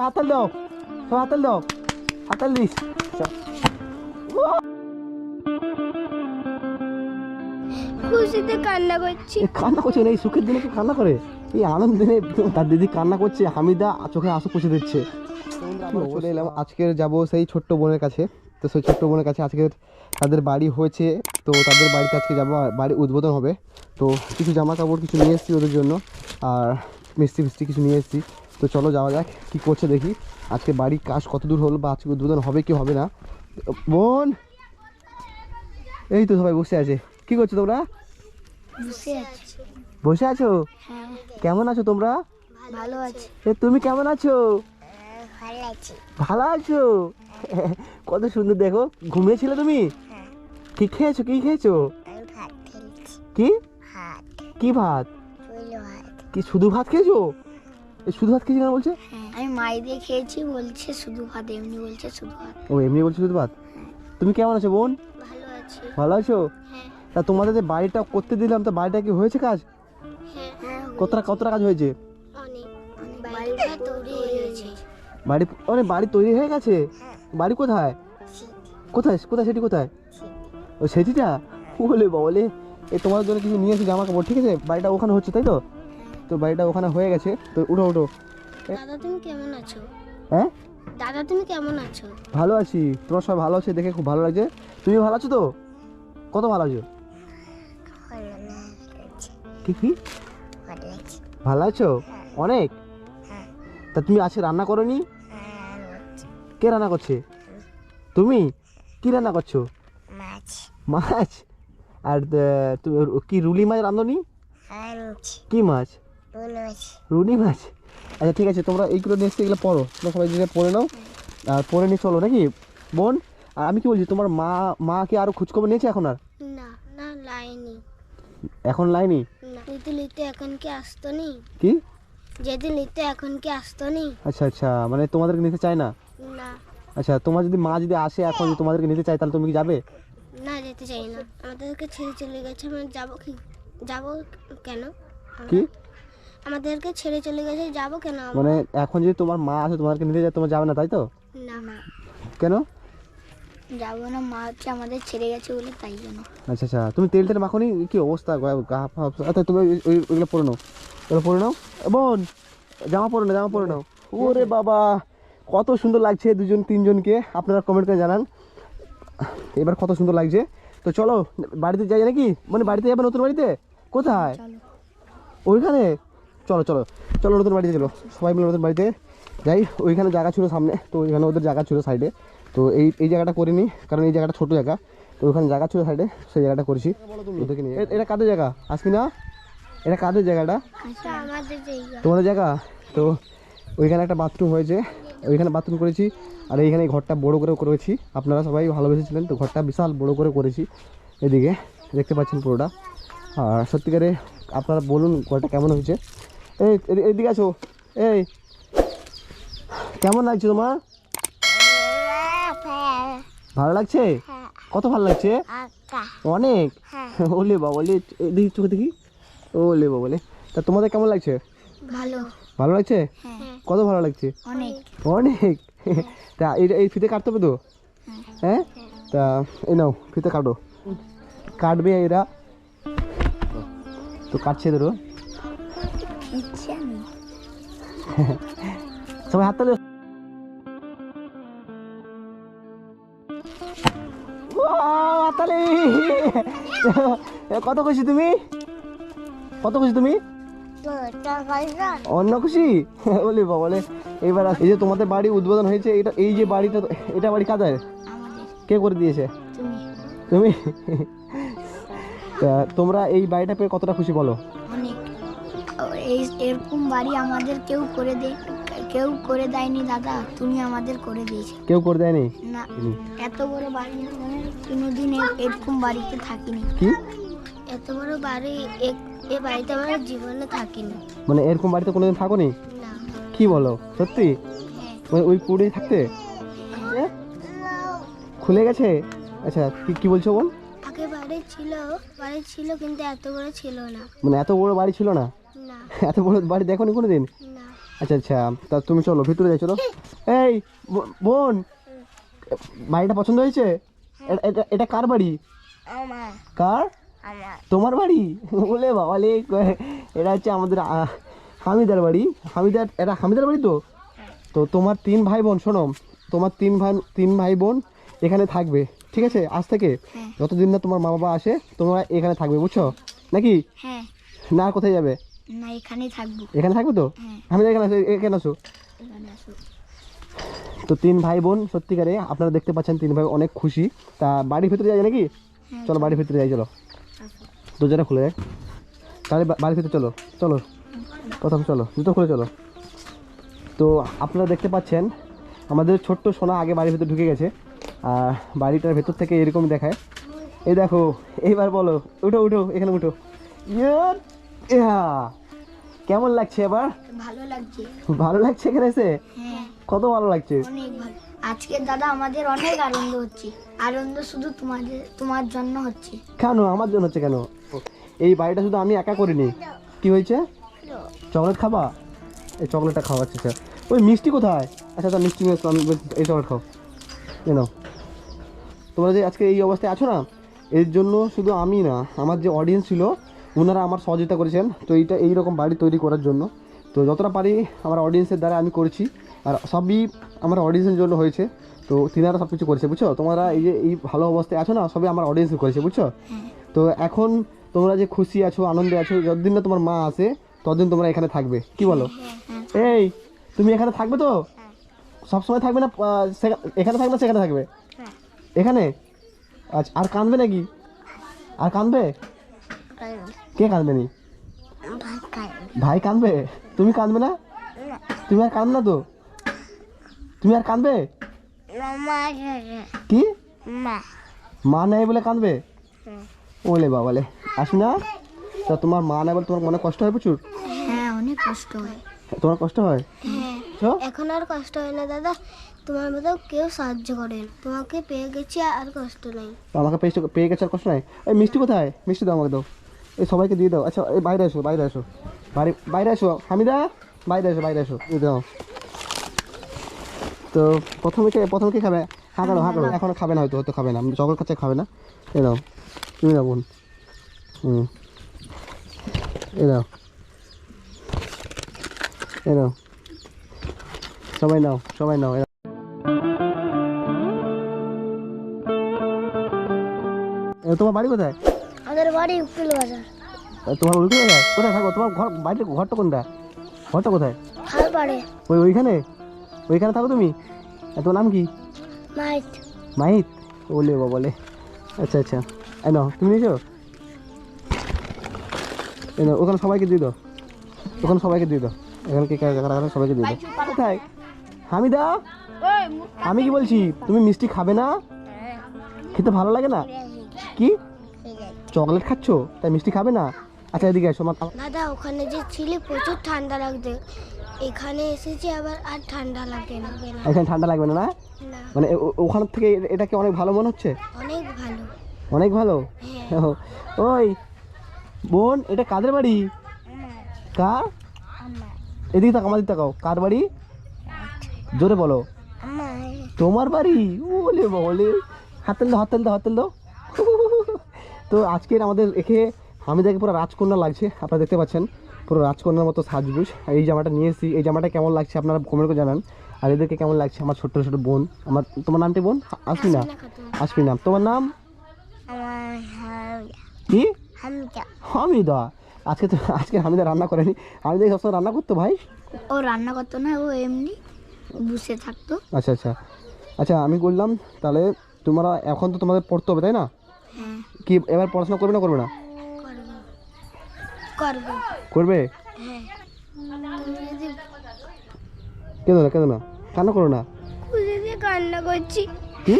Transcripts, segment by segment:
হাতাল দাও সব হাতাল দাও। হাতাল দিস। খুশিতে কান্না করছি। কান্না করছে এই সুখের দিনে কি কান্না করে? এই আনন্দ দিনে তার দিদি কান্না করছে হামিদা চোখে আঁসু পুষে দিচ্ছে। চলে এলাম আজকে যাব সেই ছোট্ট বোনের কাছে। তো সেই ছোট্ট বোনের কাছে আজকে তাদের বাড়ি হয়েছে তো তাদের বাড়িতে আজকে যাব বাড়ি উদ্বোধন হবে। তো কিছু জামা কাপড় কিছু নিয়ে এসেছি ওদের জন্য আর মিষ্টি ফিষ্টি কিছু নিয়ে এসেছি। তো চলো যাওয়া যাক কী করছে দেখি। আজকে বাড়ির কাজ কত দূর হলো বা আজকে উদ্বোধন হবে কি হবে না। বোন এই তো সবাই বসে আছে। কি করছ তোমরা? বসে আছো। হ্যাঁ। কেমন আছো তোমরা? ভালো আছে। তুমি কেমন আছো? ভালো আছো। কত সুন্দর দেখো ঘুমিয়েছিলে তুমি? কি খেয়েছো? কি খেয়েছো? কি? কি ভাত। কি শুধু ভাত খেয়েছো? এই শুধু ভাত খেয়েছি কেন বলছে? হ্যাঁ আমি মাই দিয়ে খেয়েছি বলছে শুধু ভাত এমনি বলছে শুধু ভাত। ও এমনি বলছে শুধু ভাত? তুমি কেমন আছো বোন? ভালো আছি। ভালো আছো? হ্যাঁ। তা তোমাদের যে বাড়িটা করতে দিলাম তা বাড়িটা কি হয়েছে কাজ? হ্যাঁ হ্যাঁ কতটা কতটা কাজ হয়েছে? বাড়ি অনেক বাড়ি তৈরি হয়ে গেছে? বাড়ি কোথায়? কোথায় কোথায় সেটি কোথায়? ও সেটিটা? বলে বলে এই তোমার জন্য কিছু নিয়ে এসে জামা কাপড় ঠিক আছে? বাড়িটা ওখানে হচ্ছে তাই তো? তো বাড়িটা ওখানে হয়ে গেছে। তো উঠো উঠো। দাদা তুমি কেমন আছো? হ্যাঁ? দাদা তুমি কেমন আছো? ভালো আছি। তোমার সবাই ভালো আছে দেখে খুব ভালো লাগছে। তুমি ভালো আছো তো? কত ভালো আছো? কি কি? ভালো আছো? অনেক? তা তুমি আজকে রান্না করনি? কে রান্না করছে? তুমি? কি রান্না করছ? মাছ। মাছ? আর তুমি কি রুলি মাছ রাঁধনি? আনছি কি মাছ? রুনি মাছ আচ্ছা ঠিক আছে তোমরা এইগুলো নেক্সট এগুলো পড়ো। তোমরা সবাই যেটা পড়ে নাও। আর পড়ে নিয়ে চলো নাকি? বোন আর আমি কি বলছি তোমার মা মা কি আরও খোঁজখবর নিয়েছে এখন আর? না না লাইনি। এখন লাইনি? লিতে এখন কি আসতো নি? কি? যদি লিতে এখন কি আসতো নি? আচ্ছা আচ্ছা মানে তোমাদেরকে নিতে চায় না? না। আচ্ছা তোমার যদি মা যদি আসে এখন তোমাদেরকে নিতে চায় তাহলে তুমি কি যাবে? না যেতে চাই না। আমাদেরকে ছেড়ে চলে গেছে আমরা যাব কি? যাব কেন? কি? আমাদেরকে ছেড়ে চলে গেছে যাব কেন মানে এখন যদি তোমার মা আছে তোমাকে নিতে যায় তোমার যাবে না তাই তো? না না। কেন? যাব না মা হচ্ছে আমাদের ছেড়ে গেছে বলে তাই জন্য। আচ্ছা আচ্ছা। তুমি তেল টেল মাখনি? কি অবস্থা? গা- ফা আচ্ছা তুমি ওই- ওই- ওইগুলো পরে নাও। ওগুলো পরে নাও। বোন জামা পরে নাও জামা পরে নাও। ওরে বাবা কত সুন্দর লাগছে দুজন তিনজনকে। আপনারা কমেন্ট করে জানান। এবার কত সুন্দর লাগছে। তো চলো বাড়িতে যাই নাকি? মানে বাড়িতে যাবে নতুন বাড়িতে? কোথায়? ওইখানে? চলো চলো। চলো নতুন বাড়িতে চলো। সবাই মিলে নতুন বাড়িতে যাই। ওইখানে জায়গা ছিল সামনে তো ওইখানে ওদের জায়গা ছিল সাইডে তো এই এই জায়গাটা করিনি কারণ এই জায়গাটা ছোটো জায়গা। তো ওইখানে জায়গা ছিল সাইডে সেই জায়গাটা করেছি। ওদেরকে নিয়ে। এটা কাদের জায়গা? আসবি না এটা কাদের জায়গাটা? আমাদের জায়গা। তোমাদের জায়গা? তো ওইখানে একটা বাথরুম হয়েছে। ওইখানে বাথরুম করেছি। আর এইখানে ঘরটা বড় করে করেছি। আপনারা সবাই ভালোবেসেছিলেন তো ঘরটা বিশাল বড় করে করেছি। এদিকে দেখতে পাচ্ছেন পুরোটা। আর সত্যিকারে আপনারা বলুন ঘরটা কেমন হয়েছে? এই এদি- এদিকে আছো এই। কেমন লাগছে তোমার? ভালো লাগছে? কত ভালো লাগছে? অনেক? ওলে বাবা ওলে দেখি চোখে দেখি। ওলে বাবা ওলে। তা তোমাদের কেমন লাগছে? ভালো। ভালো লাগছে? হ্যাঁ। কত ভালো লাগছে? অনেক। অনেক? তা এই এই ফিতে কাটতে হবে তো? হ্যাঁ? তা এই নাও ফিতে কাটো। কাটবে এরা। তো কাটছে ধরো। ইচ্ছে সবাই হাত তালে হাতালি কত খুশি তুমি? কত খুশি তুমি? অন্য খুশি? বলি বলে এইবার এই যে তোমাদের বাড়ি উদ্বোধন হয়েছে এটা এই যে বাড়িটা এটা বাড়ি কাদের? কে করে দিয়েছে? তুমি। তোমরা এই বাড়িটা পেয়ে কতটা খুশি বলো? এই এরকম বাড়ি আমাদের কেউ করে দে কেউ করে দেয়নি দাদা তুমি আমাদের করে দিয়েছ। কেউ করে দেয়নি? না এত বড় বাড়ি মানে কোনোদিন এরকম বাড়িতে থাকিনি। কি? এত বড় বাড়ি এ- এ বাড়িতে আমরা জীবনে থাকিনি। মানে এরকম বাড়িতে কোনোদিন থাকোনি? না। কি বলো? সত্যি? হ্যাঁ। ওই- ওই পুড়ে থাকতে? খুলে গেছে? আচ্ছা কি কি বলছো বল? আগে বাড়ি ছিল বাড়ি ছিল কিন্তু এত বড় ছিল না। মানে এত বড় বাড়ি ছিল না? এত বড় বাড়ি দেখো নি। কোনোদিন আচ্ছা আচ্ছা তা তুমি চলো ভিতরে যাই চলো। এই বোন বাড়িটা পছন্দ হয়েছে? এ- এটা এটা কার বাড়ি? কার? তোমার বাড়ি? বলে বাবালে এটা হচ্ছে আমাদের হামিদার বাড়ি। হামিদার এটা হামিদার বাড়ি তো? তো তোমার তিন ভাই বোন শোনো তোমার তিন ভাই তিন ভাই বোন এখানে থাকবে ঠিক আছে? আজ থেকে হ্যাঁ। যতদিন না তোমার মা বাবা আসে তোমরা এখানে থাকবে বুঝছ? নাকি? হ্যাঁ। না কোথায় যাবে? না এখানেই থাকব। এখানে থাকবে তো? হ্যাঁ। হামিদা এখানে আসো। এখানে এখানে তো তিন ভাই বোন সত্যিকারে আপনারা দেখতে পাচ্ছেন তিন ভাই অনেক খুশি। তা বাড়ির ভিতরে যাই নাকি? হ্যাঁ, চলো বাড়ির ভিতরে যাই চলো। দরজাটা খুলে যায় তাহলে বাড়ির ভিতরে চলো চলো। প্রথম চলো জুতো খুলে চলো। তো আপনারা দেখতে পাচ্ছেন আমাদের ছোট্ট সোনা আগে বাড়ির ভিতরে ঢুকে গেছে। আর বাড়িটার ভেতর থেকে এরকম দেখায়। এই দেখো এইবার বলো উঠো উঠো এখানে উঠো। ইয়ার, ইয়া। কেমন লাগছে এবার? ভালো লাগছে। ভালো লাগছে এখানে এসে? হ্যাঁ। কত ভালো লাগছে? অনেক ভালো। আজকে দাদা আমাদের অনেক আনন্দ হচ্ছে। আনন্দ শুধু তোমাদের তোমার জন্য হচ্ছে। কেন? আমার জন্য হচ্ছে কেন? এই বাড়িটা শুধু আমি একা করিনি। কি হয়েছে? চকলেট খাবা? এই চকলেটটা খাওয়া আচ্ছা আচ্ছা। ওই মিষ্টি কোথায়? আচ্ছা তা মিষ্টি নিয়ে আমি এই চকলেট খাও। নাও। তোমরা যে আজকে এই অবস্থায় আছো না এর জন্য শুধু আমি না আমার যে অডিয়েন্স ছিল ওনারা আমার সহযোগিতা করেছেন। তো এইটা এইরকম বাড়ি তৈরি করার জন্য। তো যতটা পারি আমার অডিয়েন্সের দ্বারা আমি করেছি। আর সবই আমার অডিয়েন্সের জন্য হয়েছে। তো তিনারা সব কিছু করেছে বুঝছ? তোমরা এই যে এই ভালো অবস্থায় আছো না সবই আমার অডিয়েন্স করেছে বুঝছ? হ্যাঁ। তো এখন তোমরা যে খুশি আছো আনন্দে আছো যতদিন না তোমার মা আসে ততদিন তোমরা এখানে থাকবে। কি বলো? হ্যাঁ। এই তুমি এখানে থাকবে তো? সবসময় থাকবে না এখানে থাকবে না সেখানে থাকবে? হ্যাঁ। এখানে? আচ্ছা আর কাঁদবে নাকি? আর কাঁদবে। কে কাঁদবে নি? ভাই কাঁদবে? তুমি কাঁদবে না? তুমি আর কাঁদ না তো? তুমি আর কাঁদবে? কি? মা নেই বলে কাঁদবে? ওলে বাবালে আসি না? তা তোমার মা নেই বলে তোমার মনে কষ্ট হয় প্রচুর? হ্যাঁ অনেক কষ্ট হয়। তোমার কষ্ট হয়? হ্যাঁ এখন আর কষ্ট হয় না দাদা। তোমার মতো কেউ সাহায্য করে তোমাকে পেয়ে গেছি আর কষ্ট নেই। আমাকে পেয়ে পেয়ে গেছে আর কষ্ট নাই। এই মিষ্টি কোথায়? মিষ্টি দাও আমাকে দাও। এই সবাইকে দিয়ে দাও। আচ্ছা এই বাইরে এসো বাইরে এসো। বাড়ি বাইরে এসো। হামিদা বাইরে এসো বাইরে এসো। দিয়ে দাও। তো প্রথমে কে প্রথমে কে খাবে? হ্যাঁ করো হ্যাঁ করো এখনও খাবে না হয়তো হয়তো খাবে না। চকলেট কাছে খাবে না। এ দাও তুমি দাও বোন। হুম। এ দাও এ দাও সবাই নাও সবাই নাও। তোমার বাড়ি কোথায়? বাড়ি উকিল বাজার। তোমার হয়ে যায় কোথায় থাকো? তোমার ঘর বাড়ির ঘরটা কোনটা? ঘরটা কোথায়? খাল পাড়ে ওই ওইখানে? ওইখানে থাকো তুমি? এ, তোমার নাম কি? মাইট মাহিত? ওলে বা বলে আচ্ছা আচ্ছা। এই নাও তুমি নিয়েছো এই নাও ওখানে সবাইকে দিয়ে দাও। ওখানে সবাইকে দিয়ে দাও। এখানে কে কারা কারা কারা সবাইকে দিয়ে দাও। কোথায়? হামিদা? আমি কি বলছি? তুমি মিষ্টি খাবে না? খেতে ভালো লাগে না? কি? চকলেট খাচ্ছো? তাই মিষ্টি খাবে না? আচ্ছা এদিকে এসো আমার দাদা ওখানে যে ছিলি প্রচুর ঠান্ডা লাগছে। এখানে এসেছি আবার আর ঠান্ডা লাগে না। এখানে ঠান্ডা লাগবে না না? মানে ওখান থেকে এটা কি অনেক ভালো মনে হচ্ছে? অনেক ভালো। অনেক ভালো? হ্যাঁ। ওই বোন এটা কাদের বাড়ি? কার? এদিকে তাকাও আমাদের তাকাও। কার বাড়ি? জোরে বলো। তোমার বাড়ি? ওলে বলে। হাতেল দাও হাতেল দাও হাতেল দাও। তো আজকের আমাদের এখে হামিদাকে পুরো রাজকন্যা লাগছে আপনারা দেখতে পাচ্ছেন। পুরো রাজকন্যার মতো সাজগুজ। আর এই জামাটা নিয়ে এসেছি। এই জামাটা কেমন লাগছে আপনারা কমেন্ট করে জানান। আর এদেরকে কেমন লাগছে? আমার ছোট্ট ছোট বোন। আমার তোমার নামটি বোন? আসবি না আসবি না তোমার নাম? কি? হামিদা। আজকে তো আজকে হামিদা রান্না করেনি। হামিদা সবসময় রান্না করতো ভাই? ও রান্না করতো না ও এমনি বসে থাকতো। আচ্ছা আচ্ছা। আচ্ছা আমি বললাম তাহলে তোমরা এখন তো তোমাদের পড়তে হবে তাই না? কি এবার পড়াশোনা করবে না করবে না? করব। করব? হ্যাঁ। কেঁদো না কেঁদো না? কান্না করো না? খুশিতে কান্না করছি। কি?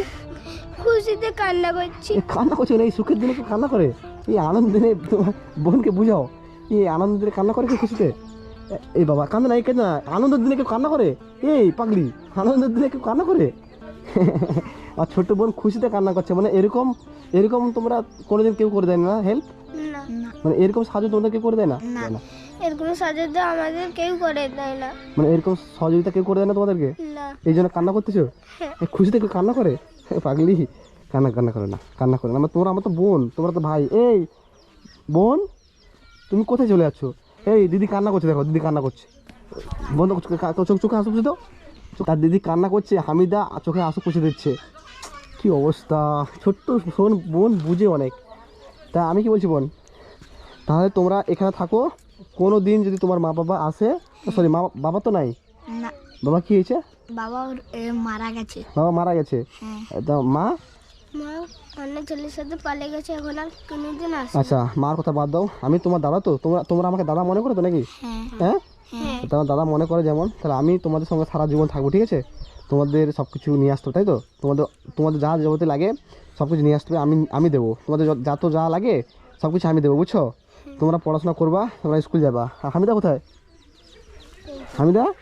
খুশিতে কান্না করছি। কান্না করছে না এই সুখের দিনে কেউ কান্না করে? এই আনন্দ দিনে তোমার বোনকে বুঝাও। এই আনন্দ দিনে কান্না করে কেউ খুশিতে? এই বাবা কান্দে না এই কেঁদে না? আনন্দের দিনে কেউ কান্না করে? এই পাগলি আনন্দের দিনে কেউ কান্না করে? আর ছোট্ট বোন খুশিতে কান্না করছে মানে এরকম এরকম তোমরা কোনোদিন কেউ করে দেয় না হেল্প না না মানে এরকম সাহায্য তোমাদের কেউ করে দেয় না না। দেয় না এরকম সাহায্য আমাদের কেউ করে দেয় না মানে এরকম সহযোগিতা কেউ করে দেয় না তোমাদেরকে না এই জন্য কান্না করতেছো খুশিতে কেউ কান্না করে পাগলি কান্না কান্না করে না কান্না করে না আমার তোমরা আমার তো বোন তোমরা তো ভাই এই বোন তুমি কোথায় চলে যাচ্ছ এই দিদি কান্না করছে দেখো দিদি কান্না করছে বন্ধ চোখ চোখে আসো পুষে দাও তার দিদি কান্না করছে হামিদা চোখে আসো পুষে দিচ্ছে। কি অবস্থা? ছোট্ট শোন বোন বুঝে অনেক। তা আমি কি বলছি বোন? তাহলে তোমরা এখানে থাকো কোনো দিন যদি তোমার মা বাবা আসে সরি মা বাবা তো নাই? বাবা কি হয়েছে? বাবা মারা গেছে। বাবা মারা গেছে? হ্যাঁ। তা মা? মা অন্য ছেলের সাথে পালিয়ে গেছে এখন আর কোনোদিন আসে আচ্ছা মার কথা বাদ দাও। আমি তোমার দাদা তো? তোমরা তোমরা আমাকে দাদা মনে করো তো নাকি? হ্যাঁ। হ্যাঁ? তোমার দাদা মনে করে যেমন তাহলে আমি তোমাদের সঙ্গে সারা জীবন থাকব ঠিক আছে? তোমাদের সব কিছু নিয়ে আসতে তাই তো? তোমাদের তোমাদের যা যাবতীয় লাগে সব কিছু নিয়ে আসতে আমি আমি দেবো। তোমাদের যত- যত যা লাগে সব কিছু আমি দেবো বুঝছ? তোমরা পড়াশোনা করবা তোমরা স্কুল যাবা। আর হামিদা কোথায়? হামিদা?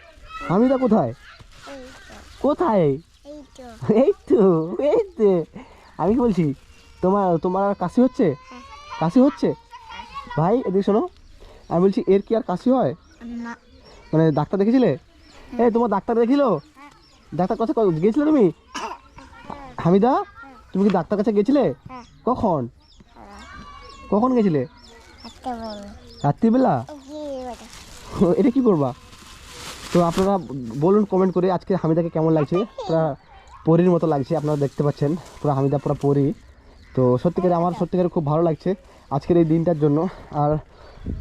হামিদা কোথায়? কোথায়? এই তো এই তো এই তো। আমি কি বলছি তোমার তোমার আর কাশি হচ্ছে? কাশি হচ্ছে? ভাই এদিকে শোনো। আমি বলছি এর কি আর কাশি হয়? না। মানে ডাক্তার দেখেছিলে? এই তোমার ডাক্তার দেখিলো? ডাক্তার কাছে গিয়েছিলে তুমি? হামিদা তুমি কি ডাক্তার কাছে গেছিলে? কখন? কখন গেছিলে? একটা বলো রাত্রিবেলা এটা কি করবা? তো আপনারা বলুন কমেন্ট করে আজকে হামিদাকে কেমন লাগছে? পুরা পরীর মতো লাগছে আপনারা দেখতে পাচ্ছেন। পুরো হামিদা পুরো পরী। তো সত্যিকারে আমার সত্যিকারে খুব ভালো লাগছে আজকের এই দিনটার জন্য। আর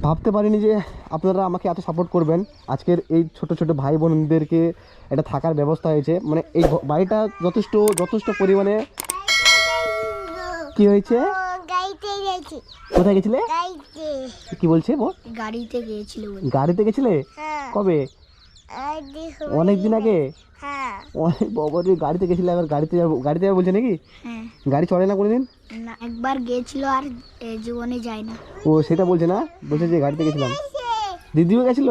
ভাবতে পারিনি যে আপনারা আমাকে এত সাপোর্ট করবেন। আজকের এই ছোট ছোট ভাই বোনদেরকে এটা থাকার ব্যবস্থা হয়েছে। মানে এই বাড়িটা যথেষ্ট যথেষ্ট পরিমাণে কি হয়েছে? কোথায় গেছিলে? কি বলছে বল? গাড়িতে গিয়েছিল গাড়িতে গেছিলে? হ্যাঁ। কবে? আর দেখো অনেক দিন আগে? হ্যাঁ। অনেক বাবা রে গাড়িতে গেছিলে আবার গাড়িতে যাব গাড়িতে যাব বলছে নাকি? হ্যাঁ। গাড়ি চলে না কোনোদিন? না একবার গিয়েছিল আর জীবনে যায় না। ও সেটা বলছে না? বলছে যে গাড়িতে গেছিলাম। দিদিও গেছিল?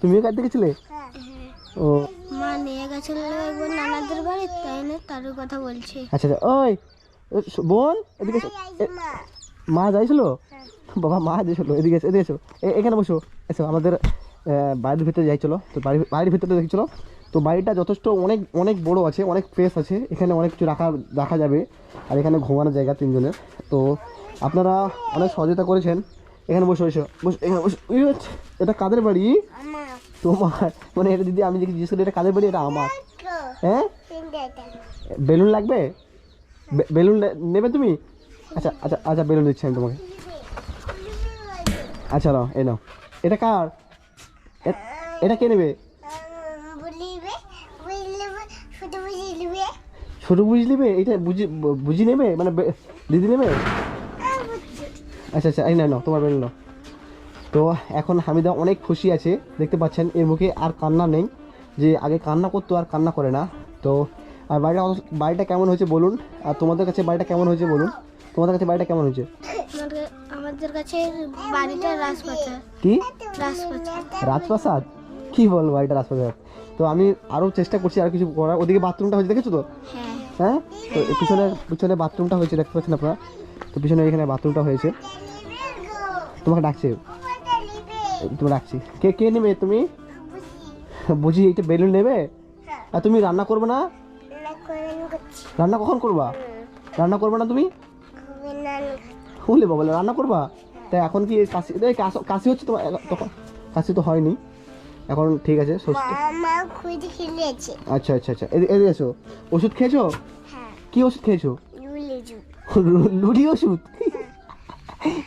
তুমিও গাড়িতে গেছিলে? ও। মা নিয়ে গেছিল একবার নানাদের বাড়ি তাই না? তার কথা বলছি। আচ্ছা আচ্ছা ওই বোন এদিকে মা। যাইছিল? বাবা মা যাইছিল এদিকে এসো, এদিকে এখানে বসো। এসো আমাদের বাড়ির ভিতরে যাইছিল তো বাড়ির বাড়ির ভিতরে দেখছিল তো বাড়িটা যথেষ্ট অনেক অনেক বড় আছে অনেক স্পেস আছে। এখানে অনেক কিছু রাখা রাখা যাবে। আর এখানে ঘুমানোর জায়গা তিনজনের। তো আপনারা অনেক সহযোগিতা করেছেন। এখানে বসে বসে বসে এখানে বসে। এটা কাদের বাড়ি? তোমার মানে এটা দিদি আমি যে জিজ্ঞেস করি এটা কাদের বাড়ি? এটা আমার। হ্যাঁ? বেলুন লাগবে? বেলুন নেবে তুমি? আচ্ছা আচ্ছা আচ্ছা বেলুন দিচ্ছি আমি তোমাকে। আচ্ছা নাও এ নাও। এটা কার? এটা কে নেবে বলিবে বলিবে শুধু বুঝিবে ছোটো বুঝি নেবে এটা বুঝি বুঝি নেবে মানে দিদি নেবে আচ্ছা আচ্ছা এই না নাও তোমার নাও। তো এখন হামিদা অনেক খুশি আছে দেখতে পাচ্ছেন এর মুখে আর কান্না নেই যে আগে কান্না করতো আর কান্না করে না। তো আর বাড়িটা বাড়িটা কেমন হয়েছে বলুন আর তোমাদের কাছে বাড়িটা কেমন হয়েছে বলুন? তোমাদের কাছে বাড়িটা কেমন হয়েছে? আমাদের- আমাদের কাছে বাড়িটা রাজপাতা কি? রাজপ্রাসাদ। কি বল বাড়িটা রাজপ্রাসাদ? তো আমি আরও চেষ্টা করছি আর কিছু করার। ওদিকে বাথরুমটা হয়েছে দেখেছ তো? হ্যাঁ। হ্যাঁ? তো পিছনে পিছনে বাথরুমটা হয়েছে, দেখতে পাচ্ছেন আপনারা? তো পিছনে এখানে বাথরুমটা হয়েছে। তোমাকে ডাকছে। তোমাকে ডাকছি। কে কে নেবে তুমি? বুঝি এইটা বেলুন নেবে? আর তুমি রান্না করবে না? রান্না কখন করবা? রান্না করবে না তুমি? বলে বাবা রান্না করবা? তাই এখন কি কাশ- কাশি হচ্ছে তোমার, তখন কাশি তো হয়নি। এখন ঠিক আছে সুস্থ। মা খুঁজে খেলেছে। আচ্ছা আচ্ছা আচ্ছা। এদি- এদিকে এসো। ওষুধ খেয়েছো? হ্যাঁ। কি ওষুধ খেয়েছো? লুলেজু লু- লুডি ওষুধ?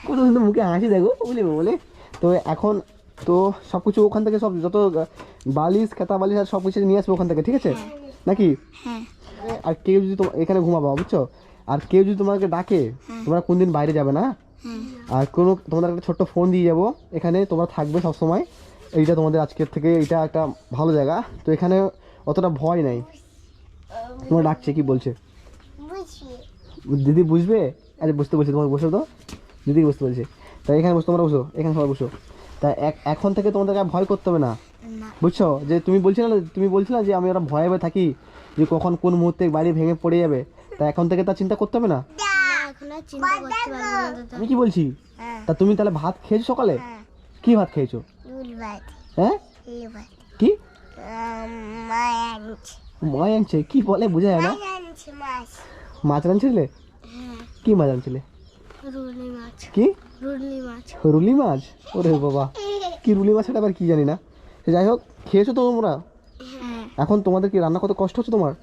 কত সুন্দর মুখে হাসি দেখো বলে বলে তো এখন তো সব কিছু ওখান থেকে সব যত বালিশ খেতা বালিশ আর সব কিছু নিয়ে আসবে ওখান থেকে ঠিক আছে? নাকি? হ্যাঁ। আর কেউ যদি তোমার এখানে ঘুমাবা বুঝছ? আর কেউ যদি তোমাকে ডাকে তোমরা কোন দিন বাইরে যাবে না? হ্যাঁ। আর কোনো তোমাদের একটা ছোট্ট ফোন দিয়ে যাব। এখানে তোমরা থাকবে সব সময় এইটা তোমাদের আজকের থেকে এটা একটা ভালো জায়গা। তো এখানে অতটা ভয় নাই। তোমার ডাকছে কি বলছে? দিদি বুঝবে? আরে বুঝতে বলছি তোমাকে বসো তো দিদি বুঝতে বলছে। তাই এখানে বসে তোমরা বসো। এখানে সবাই বসো। তা এখন থেকে তোমাদেরকে আর ভয় করতে হবে না। বুঝছ? যে তুমি বলছিলে না তুমি বলছিলে না যে আমি ওরা ভয়ে ভয়ে থাকি যে কখন কোন মুহূর্তে বাড়ি ভেঙে পড়ে যাবে। তা এখন থেকে তা চিন্তা করতে হবে না? আমি কি বলছি? হ্যাঁ। তা তুমি তাহলে ভাত খেয়েছো সকালে? কি ভাত খেয়েছো? হ্যাঁ কি মাছ আনছে কি বলে বোঝা যায় না মাছ আনছিলে কি মাছ আনছিলে মাছ কি রুলি মাছ রুলি মাছ ওরে বাবা কি রুলি মাছ সেটা আবার কি জানি না? যাই হোক খেয়েছো তো তোমরা? হ্যাঁ। এখন তোমাদের কি রান্না করতে কষ্ট হচ্ছে তোমার?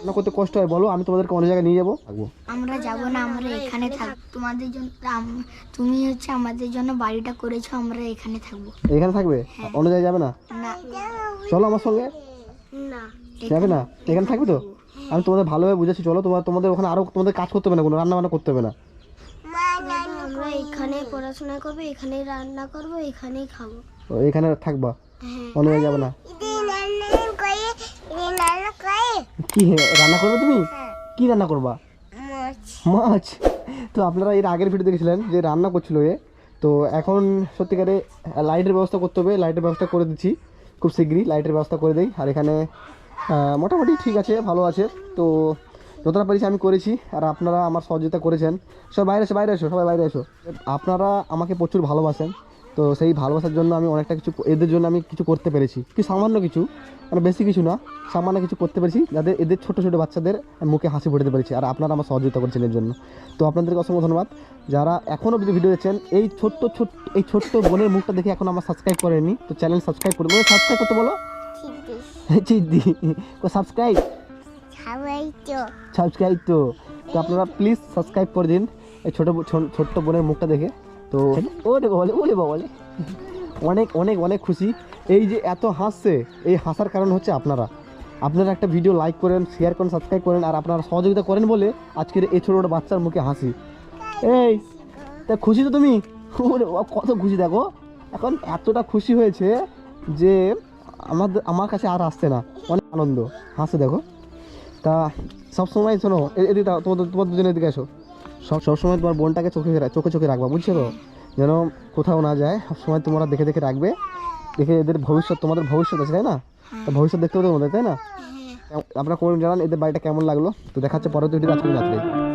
রান্না করতে কষ্ট হয় বলো? আমি তোমাদেরকে অন্য জায়গায় নিয়ে যাব। থাকব। আমরা যাব না আমরা এখানে থাক তোমাদের জন্য আম- তুমি হচ্ছে আমাদের জন্য বাড়িটা করেছ আমরা এখানে থাকব। এখানে থাকবে? অন্য জায়গায় যাবে না? না। চলো আমার সঙ্গে? না। যাবে না? এখানে থাকবে তো? আমি তোমাদের ভালোভাবে বুঝেছি চলো। তোমার তোমাদের ওখানে আরও তোমাদের কাজ করতে হবে না কোনো রান্না বান্না করতে হবে না। আমরা এখানে পড়াশোনা করব এখানে রান্না করব এখানেই খাব। তো এখানে থাকবা? হ্যাঁ। অন্য জায়গায় যাবে না? কি রান্না করবে তুমি? কি রান্না করবা? মাছ। তো আপনারা এর আগের ভিডিও দেখেছিলেন যে রান্না করছিল এ। তো এখন সত্যিকারে লাইটের ব্যবস্থা করতে হবে। লাইটের ব্যবস্থা করে দিচ্ছি খুব শীঘ্রই লাইটের ব্যবস্থা করে দিই। আর এখানে মোটামুটি ঠিক আছে ভালো আছে। তো যতটা পেরেছি আমি করেছি। আর আপনারা আমার সহযোগিতা করেছেন। সব বাইরে এসো বাইরে এসো সবাই বাইরে এসো। আপনারা আমাকে প্রচুর ভালোবাসেন। তো সেই ভালোবাসার জন্য আমি অনেকটা কিছু এদের জন্য আমি কিছু করতে পেরেছি। কি সামান্য কিছু মানে বেশি কিছু না সামান্য কিছু করতে পেরেছি যাদের এদের ছোট ছোট বাচ্চাদের মুখে হাসি ফুটাতে পেরেছি আর আপনারা আমার সহযোগিতা করেছেন এর জন্য। তো আপনাদেরকে অসংখ্য ধন্যবাদ। যারা এখনও যদি ভিডিও দেখছেন এই ছোট্ট ছোট্ট এই ছোট্ট বোনের মুখটা দেখে এখন আমার সাবস্ক্রাইব করেনি তো চ্যানেল সাবস্ক্রাইব করে সাবস্ক্রাইব করতে বলো। চিদ্দি সাবস্ক্রাইব সাবস্ক্রাইব তো। তো আপনারা প্লিজ সাবস্ক্রাইব করে দিন এই ছোটো ছোট্ট বোনের মুখটা দেখে। তো ওরে বলে ওরে বলে। অনেক অনেক অনেক খুশি। এই যে এত হাসছে, এই হাসার কারণ হচ্ছে আপনারা। আপনারা একটা ভিডিও লাইক করেন শেয়ার করেন সাবস্ক্রাইব করেন, আর আপনারা সহযোগিতা করেন বলে আজকের এই ছোটো ছোটো বাচ্চার মুখে হাসি। এই, তা খুশি তো তুমি? কত খুশি দেখো। এখন এতটা খুশি হয়েছে যে আমাদের, আমার কাছে আর আসছে না। অনেক আনন্দ। হাসে দেখো। তা সবসময় শোনো এদিকে তোমাদের তোমার দুজনে এদিকে সব সবসময় তোমার বোনটাকে চোখে চোখে চোখে রাখবা বুঝছ তো? যেন কোথাও না যায় সবসময় তোমরা দেখে দেখে রাখবে। দেখে এদের ভবিষ্যৎ তোমাদের ভবিষ্যৎ আছে তাই না? তো ভবিষ্যৎ দেখতে হবে তোমাদের তাই না? আপনারা কোন জানান এদের বাড়িটা কেমন লাগল? তো দেখাচ্ছে পরবর্তী আজকে রাত্রে।